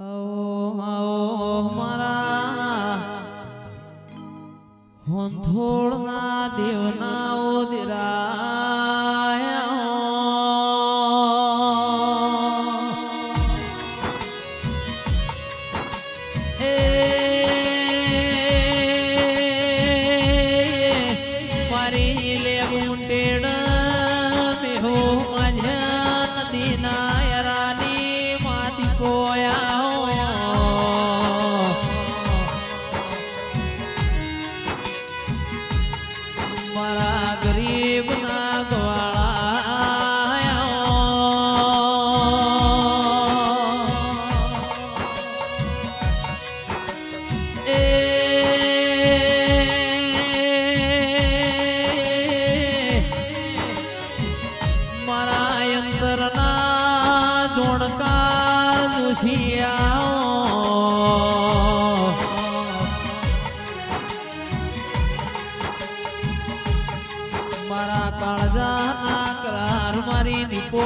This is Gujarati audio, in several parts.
Oh. કાળજાના કરાર મારી દીપો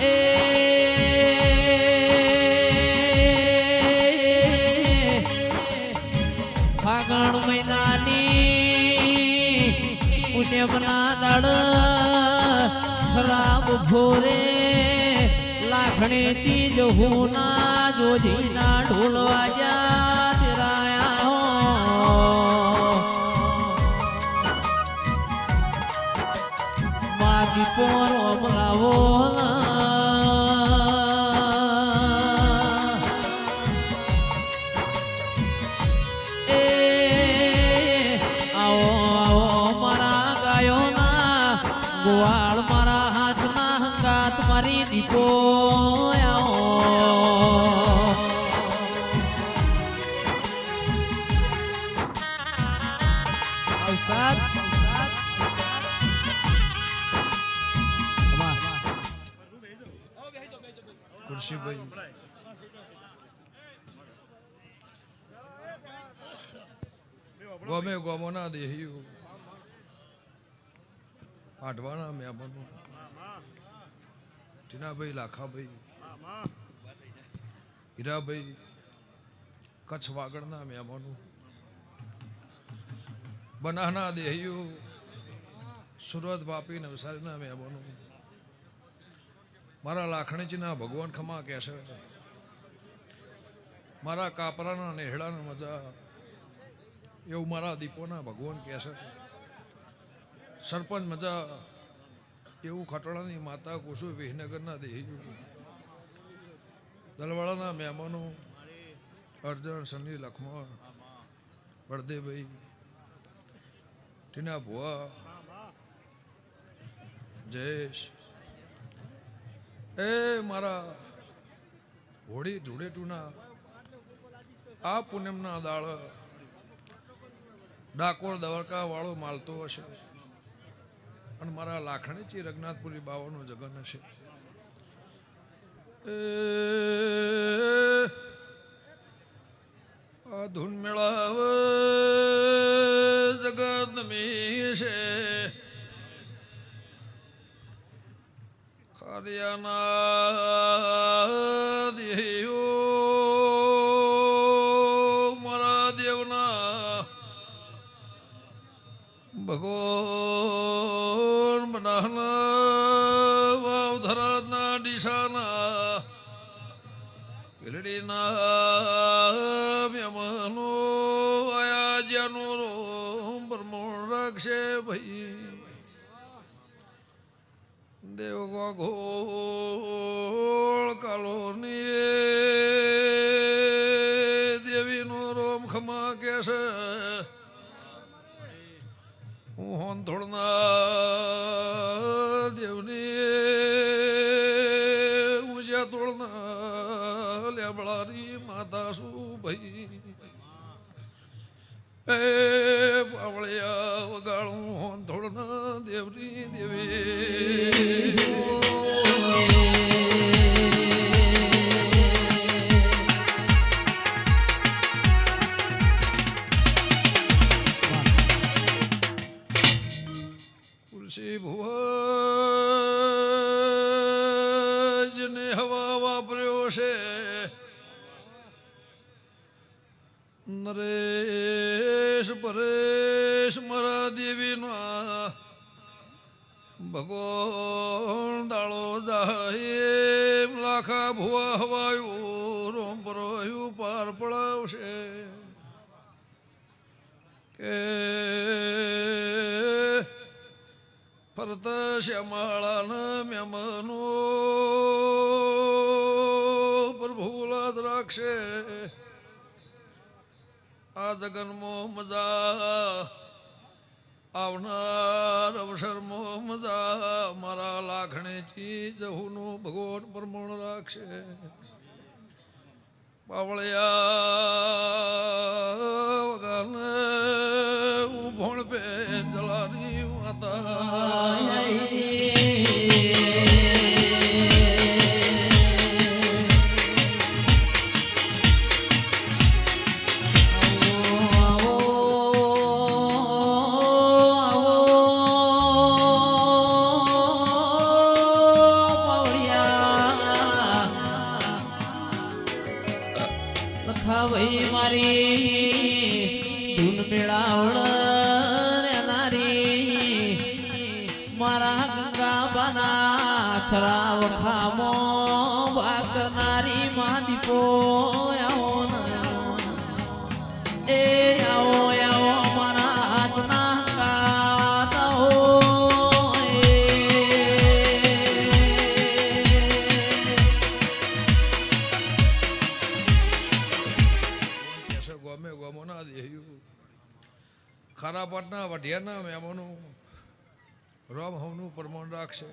એ ફાગણ મહિનાની પુણ્યમના ખરાબ ભોરે લાખણી ચીજ હું ના જોજીના ઢોલ વાજા તેરાયા હો. માગી ગમે ગમોના દેહ્યું પાટવાના મહેમાનો ટીનાભાઈ, લાખાભાઈ. હીરાભાઈ, કચ્છ વાગડના મહેમાનો બનાહના દેહ્યું સુરત વાપી નવસારીના મહેમાનો મારા લાખણીજીના ભગવાન ખમા કહેશે મારા કાપરાના નેહડાના મજા. એવું મારા દીપોના ભગવાન કહે છે. સરપંચ મજા એવું ખટોળાની માતા કુસુ વિહનગરના દેહી દલવાળાના મહેમાનો અર્જણ સની લખમણ વળદેભાઈ ટીના ભુવા, જયેશ. એ મારા હોળી ધૂળેટુના આ પૂનમના દાળ ડાકોર દવરકા વાળો માલતો હશે. અને મારા લાખણીચી રઘનાથપુરી બાવાનો જગન હશે. ધૂન મેળાવ જગત મીશે ખરિયાના ભગવાન બનાહના વાવધરાના ડીસાના ગીરડીના મહેમાનો આયા જ્યાંનો રોમ બ્રહ્મણ રાખશે ભાઈ. દેવ ગોળ કાલોની દેવીનો રોમ ખમા કે હોંધોળના દેવની ઊંચા તોળના લેબળારી માતા શું ભાઈ એ પાવળિયા વગાડું હોંધોળના દેવની દેવી. તુલસી ભુવજને હવા વાપર્યો છે. નરેશ પરેશ મરા દેવીના ભગવાન દાળો જાય લાખા ભુવા હવાયું રોમ પરોયું પાર પડાવશે. કે શ્યામાળાના મેમનો પ્રભુ લાદ રાખશે. આ જગનમાં મજા, આવનાર અવસરમાં મજા, મારા લાખણેથી જહુનો ભગવાન પ્રમાણ રાખશે. પાવળિયા વગાને ઉભણ પે ભાઈ મારી, ધૂન મેળાવણ નારી, મારા ગંગા બના ખરા વખામો વાકનારી મા દીપો આવો એ પાટના મેમોનું મહેમાનો રામ હવનું પ્રમાણ રાખશે.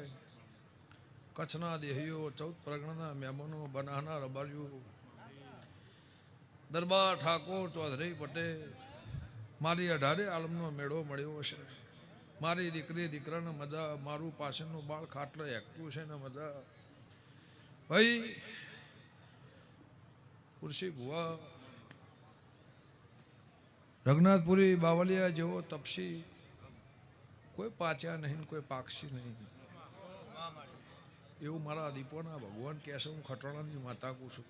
કચ્છના દેહીઓ, ચૌદ પ્રગણના મેમોનું બનાના રબાર્યું દરબાર ઠાકોર, ચૌધરી પટેલ, મારી અઢારે આલમનો મેળો મળ્યો છે મારી દીકરી, દીકરાને મજા, મારું પાછળનું બાળ ખાટલો એકતું છે ને મજા. ભાઈ ખુરશી ભુવા રઘુનાથપુરી બાવલિયા જેવો તપસી કોઈ પાચ્યા નહીં, કોઈ પાક્ષી નહીં. એવું મારા દીપોના ભગવાન કહેશે, હું ખટોણાની માતા કહું છું.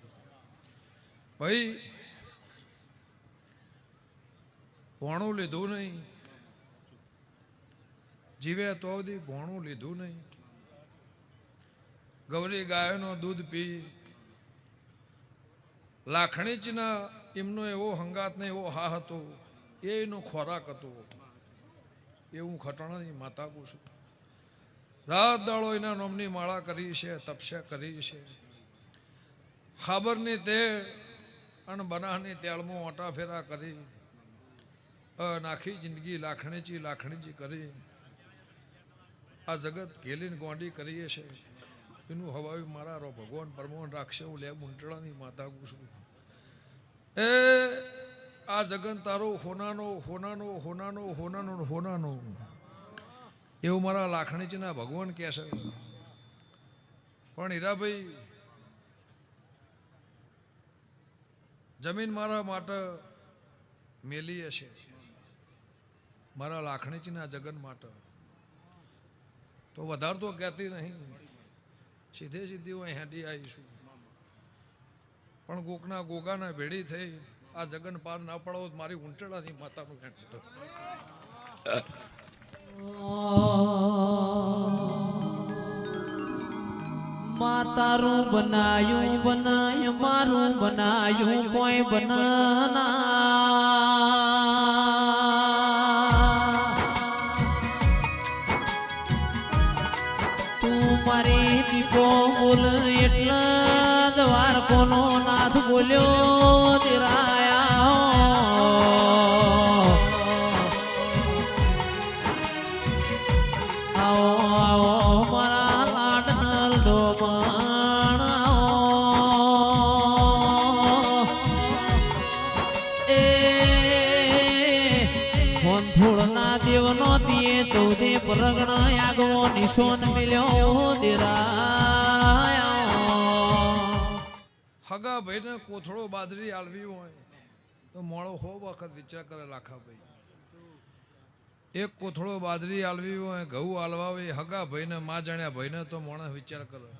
ભાઈ, ભોણું લીધું નહીં. જીવે તો સુધી ભોણું લીધું નહીં. ગૌરી ગાયનો દૂધ પી. લાખણીચના એમનો એવો હંગાત ને એવો હા હતો. એનો ખોરાક હતો. એ હું ખટાણાની માતા કહું છું. રાત દાળો એના નામની માળા કરી છે, તપસ્યા કરી છે. ખાબરની તેળ અને બનાહની તેળમાં ઓટાફેરા કરી. અન આખી જિંદગી લાખણીચી લાખણીચી કરી. આ જગત ઘેલીને ગોંડી કરીએ છે. એનું હવાયું મારા રો ભગવાન પરમોહન રાખશે, હું લે મુંટળાની માતા કહું છું. એ આ જગન તારો હોનાનો હોનાનો હોનાનો હોનાનો હોનાનો. એવું મારા લાખણીજીના ભગવાન કહે છે. પણ હીરાભાઈ, જમીન મારા માટે મેલી હશે. મારા લાખણીજીના જગન માટે. તો વધારે તો કહેતી નહીં. સીધે સીધી હું હેડી આવીશું. પણ કોકના ગોગાના ભેડી થઈ આ જગન પાર ના પડાવો મારી ઊંટડાની માતાનું ખેંચતો માતારું બનાયું, બનાય, મારું બનાયું, કોઈ બનાના તું મારી દીપો બોલ એટલા દ્વાર કોનો નાથ બોલ્યો દેવનો દિયે ચૌદે પ્રગણ આગો નિશોન મિલ્યો દિરાયા હગા ભાઈને કોથળો બાજરી આલવી હોય તો મોડો હો વખત વિચાર કરે લાખા ભાઈ. એક કોથળો બાજરી આલવી હોય, ઘઉં આલવા હોય હગા ભાઈને મા જાણ્યા ભાઈને તો માણસ વિચાર કરે.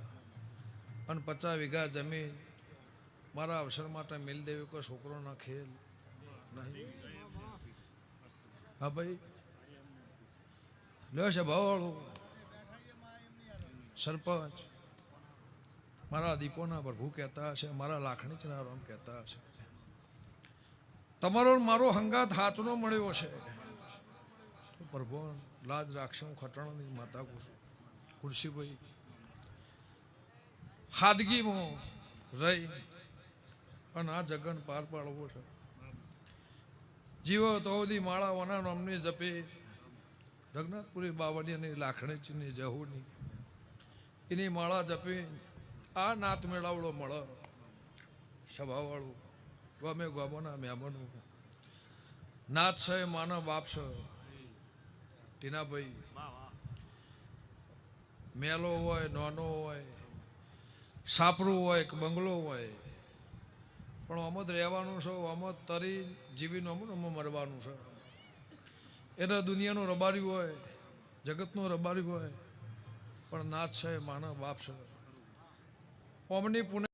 અને પચાસ વીઘા જમીન, મારા અવસર માટે મિલ દેવી કોઈ છોકરોના ખેલ. નહીં. હા ભાઈ. લ્યો છે ભાવવાળું સરપંચ. મારા દીપોના પ્રભુ કહેતા હશે, મારા લાખણીચના રામ કહેતા હશે. તમારો મારો હંગાત હાચનો મળ્યો છે. પ્રભુ, લાજ રાખશે, હું ખટાણાની માતા કુશું ખુરશીભાઈ, હાદગીમાં રહી અને આ જગન પાર પાડવો છે. જીવો તો માળા વના નામની જપે. રઘનાથપુરી બાવળીની લાખણીચીની જહુની. એની માળા જપી. આ નાત મેળાવડો મળે. સભાવાળું, ગમે ગમોના મહેમાનો. નાથ છે, માનો બાપ છે. ટીનાભાઈ, મેલો હોય, નાનો હોય, સાપરું હોય કે બંગલો હોય, પણ આમાં રહેવાનું છે, આમાં તરી જીવીનું અમુક આમાં મરવાનું છે. એને દુનિયાનું રબાર્યું હોય, જગતનું રબાર્યું હોય, પણ નાથ છે માનવ બાપ છે. ઓમની પુણે